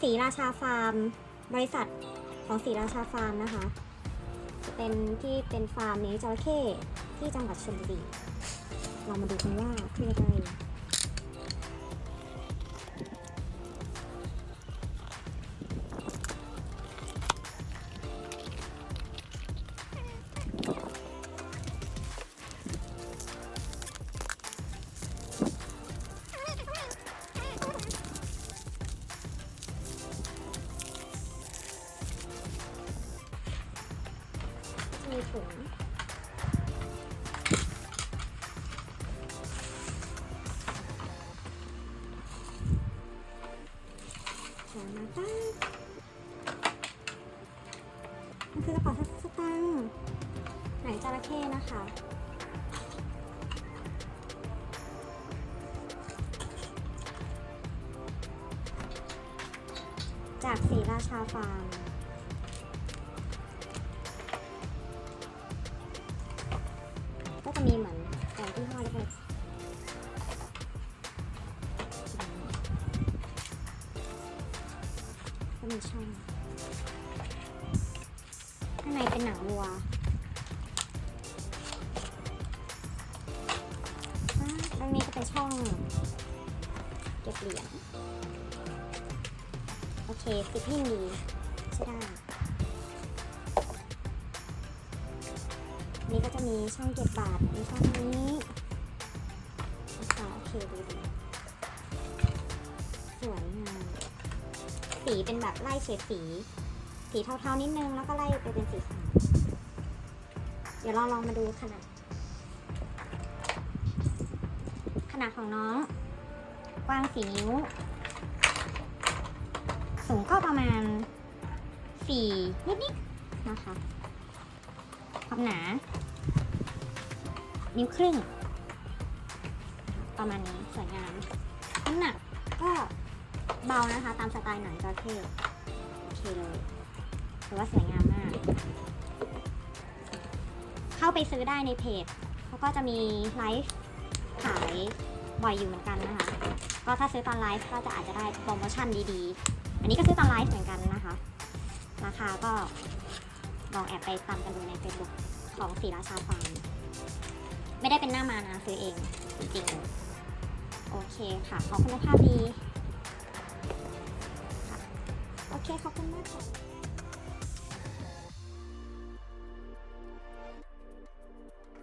ศรีราชาฟาร์ม บริษัทของศรีราชาฟาร์มนะคะ จะเป็นที่เป็นฟาร์มเลี้ยงจระเข้ที่จังหวัดชลบุรี เรามาดูกันว่าคืออะไร มีถุงหามาป้ามันคือกระเป๋าสตางค์ไหนจระเข้นะคะจากศรีราชาฟาร์ม ก็มีช่ข้างในเป็นหนังวัวอ่าตรงนี้ก็เป็นช่องเก็บเหรียญโอเคฟิตติ้งดีใช่ได้นี่ก็จะมีช่องเก็บบาทมีช่องนี้นะคะโอเคดูดี สีเป็นแบบไล่เฉดสี สีเทาๆนิดนึงแล้วก็ไล่ไปเป็นสีขาวเดี๋ยวเราลองมาดูขนาด ขนาดของน้อง กว้างสี่นิ้ว สูงก็ประมาณสี่นิดๆนะคะ ความหนา นิ้วครึ่ง ประมาณนี้สวยงามน้ำหนักก็ เบานะคะ ตามสไตล์หนังจระเข้โอเคเลยถือว่าสวยงามมาก เข้าไปซื้อได้ในเพจเขาก็จะมีไลฟ์ขายบ่อยอยู่เหมือนกันนะคะ ก็ถ้าซื้อตอนไลฟ์ก็จะอาจจะได้โปรโมชั่นดีๆ อันนี้ก็ซื้อตอนไลฟ์เหมือนกันนะคะ ราคาก็ลองแอบไปตามกันดูใน Facebook ของศรีราชาฟาร์มไม่ได้เป็นหน้ามานะซื้อเองจริงๆโอเคค่ะขอคุณภาพดี เคขอบคุณมากค่ะ